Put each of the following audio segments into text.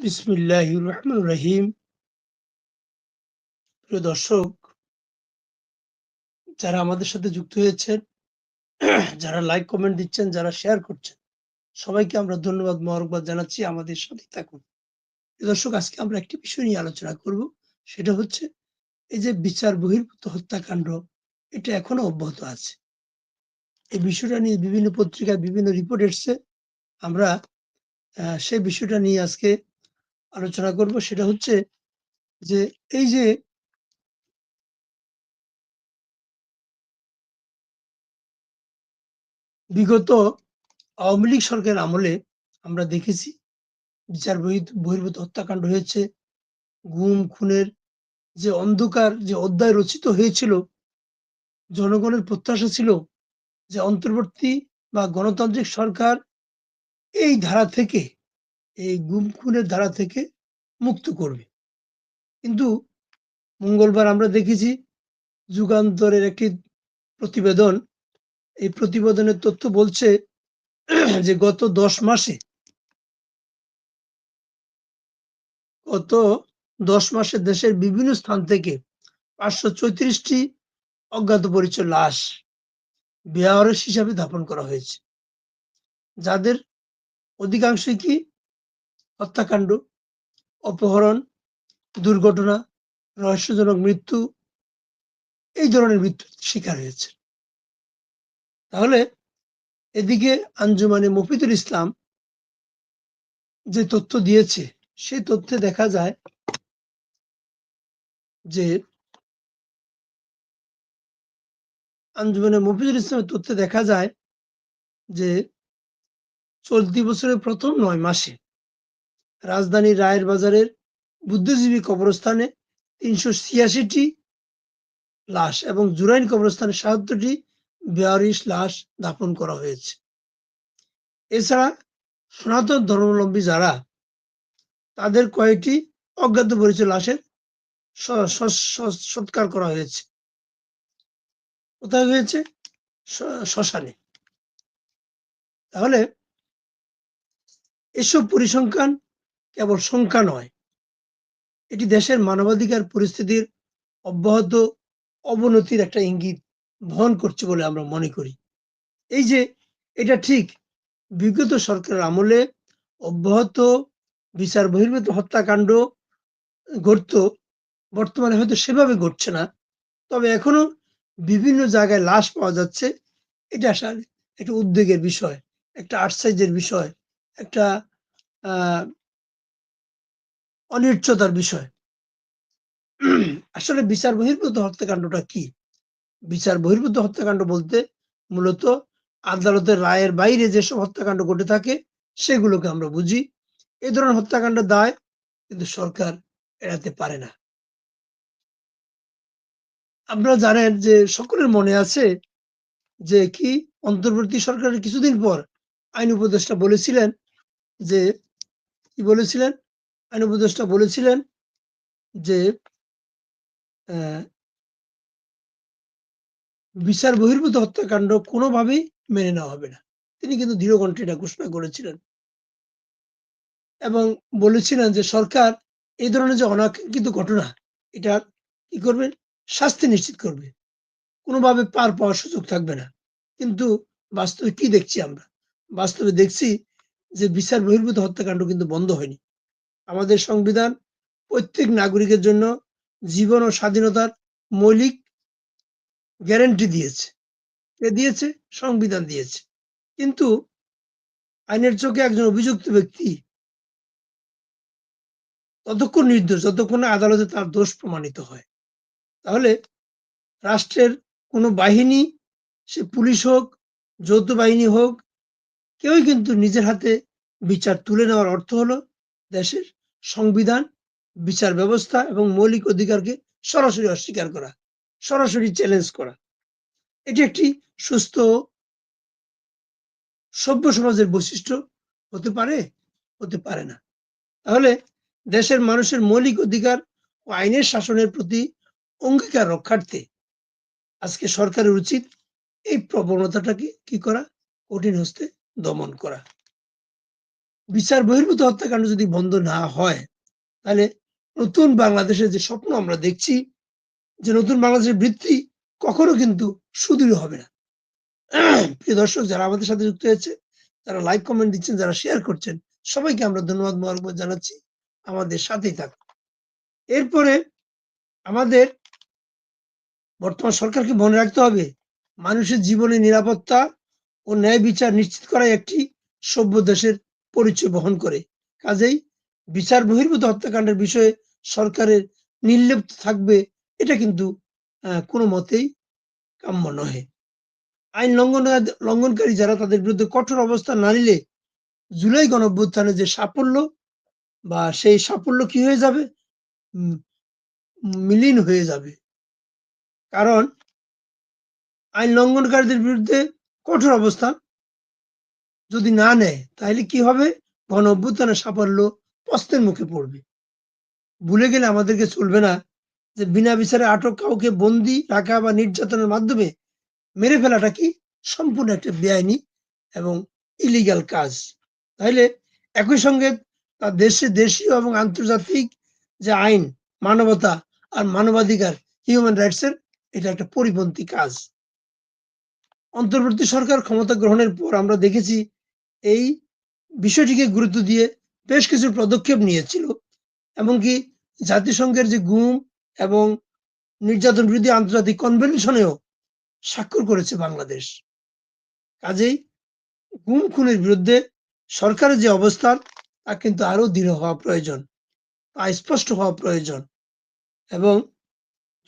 রহমান রহিম প্রিয় দর্শক, যারা আমাদের সাথে যুক্ত হয়েছেন, যারা লাইক কমেন্ট দিচ্ছেন, যারা শেয়ার করছেন, সবাইকে আমরা ধন্যবাদ, মহরকবাদ জানাচ্ছি। আমাদের সাথে থাকুন। দর্শক, আজকে আমরা একটি বিষয় নিয়ে আলোচনা করব। সেটা হচ্ছে এই যে বিচার বহির্ভূত হত্যাকাণ্ড, এটা এখনও অব্যাহত আছে। এই বিষয়টা নিয়ে বিভিন্ন পত্রিকায় বিভিন্ন রিপোর্ট এসছে। আমরা সেই বিষয়টা নিয়ে আজকে আলোচনা করব সেটা হচ্ছে যে এই যে বিগত আওয়ামী লীগ সরকারের আমলে আমরা দেখেছি বিচার বহির্ভূত হত্যাকাণ্ড হয়েছে, গুম, খুনের যে অন্ধকার, যে অধ্যায় রচিত হয়েছিল, জনগণের প্রত্যাশা ছিল যে অন্তর্বর্তী বা গণতান্ত্রিক সরকার এই ধারা থেকে এই গুম খুনের ধারা থেকে মুক্ত করবে। কিন্তু মঙ্গলবার আমরা দেখেছি যুগান্তরের একটি প্রতিবেদন, এই প্রতিবেদনের তথ্য বলছে যে গত দশ মাসে, গত দশ মাসে দেশের বিভিন্ন স্থান থেকে পাঁচশো চৌত্রিশটি অজ্ঞাত পরিচয় লাশ বেআরস হিসাবে দাপন করা হয়েছে। যাদের অধিকাংশই কি হত্যাকাণ্ড, অপহরণ, দুর্ঘটনা, রহস্যজনক মৃত্যু, এই ধরনের মৃত্যুর শিকার হয়েছে। তাহলে এদিকে আঞ্জুমানে মফিদুল ইসলাম যে তথ্য দিয়েছে, সেই তথ্যে দেখা যায় যে আঞ্জুমানে মফিদুল ইসলামের তথ্যে দেখা যায় যে চলতি বছরের প্রথম নয় মাসে রাজধানীর রায়ের বাজারের বুদ্ধিজীবী কবরস্থানে তিনশো ছিয়াশিটি লাশ এবং জুরাইন কবরস্থানে সাহাত্তরটি বেয়ারিশ লাশ দাপন করা হয়েছে। এছাড়া সনাতন ধর্মাবলম্বী যারা, তাদের কয়েকটি অজ্ঞাত পরিচয় লাশের সৎকার করা হয়েছে। কোথায় হয়েছে? শ্মশানে। তাহলে এসব পরিসংখ্যান কেবল সংখ্যা নয়, এটি দেশের মানবাধিকার পরিস্থিতির অব্যাহত অবনতির একটা ইঙ্গিত বহন করছে বলে আমরা মনে করি। এই যে, এটা ঠিক বিগত সরকারের আমলে অব্যাহত বিচার বহির্ভূত হত্যাকাণ্ড ঘটত, বর্তমানে হয়তো সেভাবে ঘটছে না, তবে এখনও বিভিন্ন জায়গায় লাশ পাওয়া যাচ্ছে, এটা আসলে একটা উদ্বেগের বিষয়, একটা আর্টসাইজের বিষয়, একটা অনিশ্চয়তার বিষয়। আসলে বিচার বহির্ভূত হত্যাকাণ্ডটা কি? বিচার বহির্ভূত হত্যাকাণ্ড বলতে মূলত আদালতের রায়ের বাইরে যেসব হত্যাকাণ্ড ঘটে থাকে, সেগুলোকে আমরা বুঝি। এ ধরনের হত্যাকাণ্ডের দায় কিন্তু সরকার এড়াতে পারে না। আপনারা জানেন যে সকলের মনে আছে যে কি অন্তর্বর্তী সরকারের কিছুদিন পর আইন উপদেষ্টা বলেছিলেন যে, কি বলেছিলেন? আইন উপদেষ্টা বলেছিলেন যে বিচার বহির্ভূত হত্যাকাণ্ড কোনোভাবেই মেনে নেওয়া হবে না। তিনি কিন্তু দৃঢ়কণ্ঠে এটা ঘোষণা করেছিলেন। এবং বলেছিলেন যে, সরকার এই ধরনের যে অনাকাঙ্ক্ষিত ঘটনা, এটা কি করবে? শাস্তি নিশ্চিত করবে। কোনোভাবে পার পাওয়ার সুযোগ থাকবে না। কিন্তু বাস্তবে কি দেখছি আমরা? বাস্তবে দেখছি যে, বিচার বহির্ভূত হত্যাকাণ্ড কিন্তু বন্ধ হয়নি। আমাদের সংবিধান প্রত্যেক নাগরিকের জন্য জীবন ও স্বাধীনতার মৌলিক গ্যারেন্টি দিয়েছে। কে দিয়েছে, সংবিধান দিয়েছে। কিন্তু আইনের চোখে একজন অভিযুক্ত ব্যক্তি ততক্ষণ নির্দোষ, যতক্ষণ আদালতে তার দোষ প্রমাণিত হয়। তাহলে রাষ্ট্রের কোনো বাহিনী, সে পুলিশ হোক, যৌথ বাহিনী হোক, কেউই কিন্তু নিজের হাতে বিচার তুলে নেওয়ার অর্থ হলো দেশের সংবিধান, বিচার ব্যবস্থা এবং মৌলিক অধিকারকে সরাসরি অস্বীকার করা, সরাসরি চ্যালেঞ্জ করা। এটি একটি সুস্থ সভ্য সমাজের বৈশিষ্ট্য হতে পারে হতে পারে না। তাহলে দেশের মানুষের মৌলিক অধিকার ও আইনের শাসনের প্রতি অঙ্গীকার রক্ষার্থে আজকে সরকারের উচিত এই প্রবণতাটাকে কি করা? কঠিন হস্তে দমন করা। বিচার বহির্ভূত হত্যাকাণ্ড যদি বন্ধ না হয়, তাহলে নতুন বাংলাদেশের যে স্বপ্ন আমরা দেখছি, যে নতুন বাংলাদেশের বৃত্তি কখনো কিন্তু সুদৃঢ় হবে না। প্রিয় দর্শক, যারা আমাদের সাথে যুক্ত হয়েছে, যারা লাইক, কমেন্ট দিচ্ছেন, যারা শেয়ার করছেন, সবাইকে আমরা ধন্যবাদ মোবারকবাদ জানাচ্ছি। আমাদের সাথেই থাকুন। এরপরে আমাদের বর্তমান সরকারকে মনে রাখতে হবে, মানুষের জীবনে নিরাপত্তা ও ন্যায় বিচার নিশ্চিত করাই একটি সভ্য দেশের পরিচয় বহন করে। কাজেই বিচার বহির্ভূত হত্যাকাণ্ডের বিষয়ে সরকারের নির্লিপ্ত থাকবে এটা কিন্তু কোনো মতেই কাম্য নহে। আইন লঙ্ঘন, লঙ্ঘনকারী যারা তাদের বিরুদ্ধে কঠোর অবস্থা না নিলে জুলাই গণঅভ্যুত্থানে যে সাফল্য বা সেই সাফল্য কি হয়ে যাবে? মিলিন হয়ে যাবে। কারণ আইন লঙ্ঘনকারীদের বিরুদ্ধে কঠোর অবস্থান যদি না নেয়, তাহলে কি হবে? গণ অভ্যুত্থানের সাফল্য পস্তের মুখে পড়বে। ভুলে গেলে আমাদেরকে চলবে না যে বিনা বিচারে আটক কাউকে বন্দি রাখা বা নির্যাতনের মাধ্যমে মেরে ফেলাটা কি সম্পূর্ণ একটা বেআইনি এবং ইলিগাল কাজ। তাইলে একই সঙ্গে তার দেশে দেশীয় এবং আন্তর্জাতিক যে আইন, মানবতা আর মানবাধিকার হিউম্যান রাইটস এর, এটা একটা পরিপন্থী কাজ। অন্তর্বর্তী সরকার ক্ষমতা গ্রহণের পর আমরা দেখেছি এই বিষয়টিকে গুরুত্ব দিয়ে বেশ কিছু পদক্ষেপ নিয়েছিল। এমনকি জাতিসংঘের যে গুম এবং নির্যাতন বিরোধী আন্তর্জাতিক কনভেনশনেও স্বাক্ষর করেছে বাংলাদেশ। কাজেই গুম খুনের বিরুদ্ধে সরকারের যে অবস্থান, তা কিন্তু আরও দৃঢ় হওয়া প্রয়োজন, তা স্পষ্ট হওয়া প্রয়োজন। এবং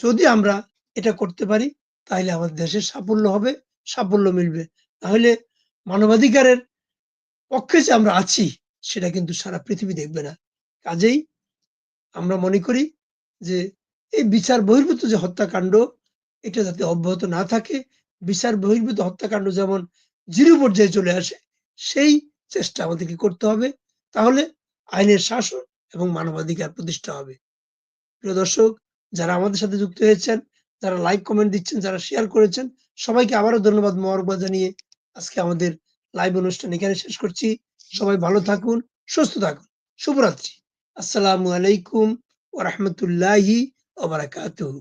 যদি আমরা এটা করতে পারি, তাহলে আমাদের দেশের সাফল্য হবে, সাফল্য মিলবে। তাহলে মানবাধিকারের পক্ষে যে আমরা আছি, সেটা কিন্তু সারা পৃথিবী দেখবে না। কাজেই আমরা মনে করি যে এই বিচার বহির্ভূত যে হত্যাকাণ্ড, এটা যাতে অব্যাহত না থাকে, বিচার বহির্ভূত হত্যাকাণ্ড যেমন জিরো পর্যায়ে চলে আসে, সেই চেষ্টা আমাদেরকে করতে হবে। তাহলে আইনের শাসন এবং মানবাধিকার প্রতিষ্ঠা হবে। প্রিয় দর্শক, যারা আমাদের সাথে যুক্ত হয়েছেন, যারা লাইক কমেন্ট দিচ্ছেন, যারা শেয়ার করেছেন, সবাইকে আবারও ধন্যবাদ মোবারকবাদ জানিয়ে আজকে আমাদের লাইভ অনুষ্ঠান এখানে শেষ করছি। সবাই ভালো থাকুন, সুস্থ থাকুন। শুভরাত্রি। আসসালামু আলাইকুম ওয়া রাহমাতুল্লাহি ওয়া বারাকাতুহু।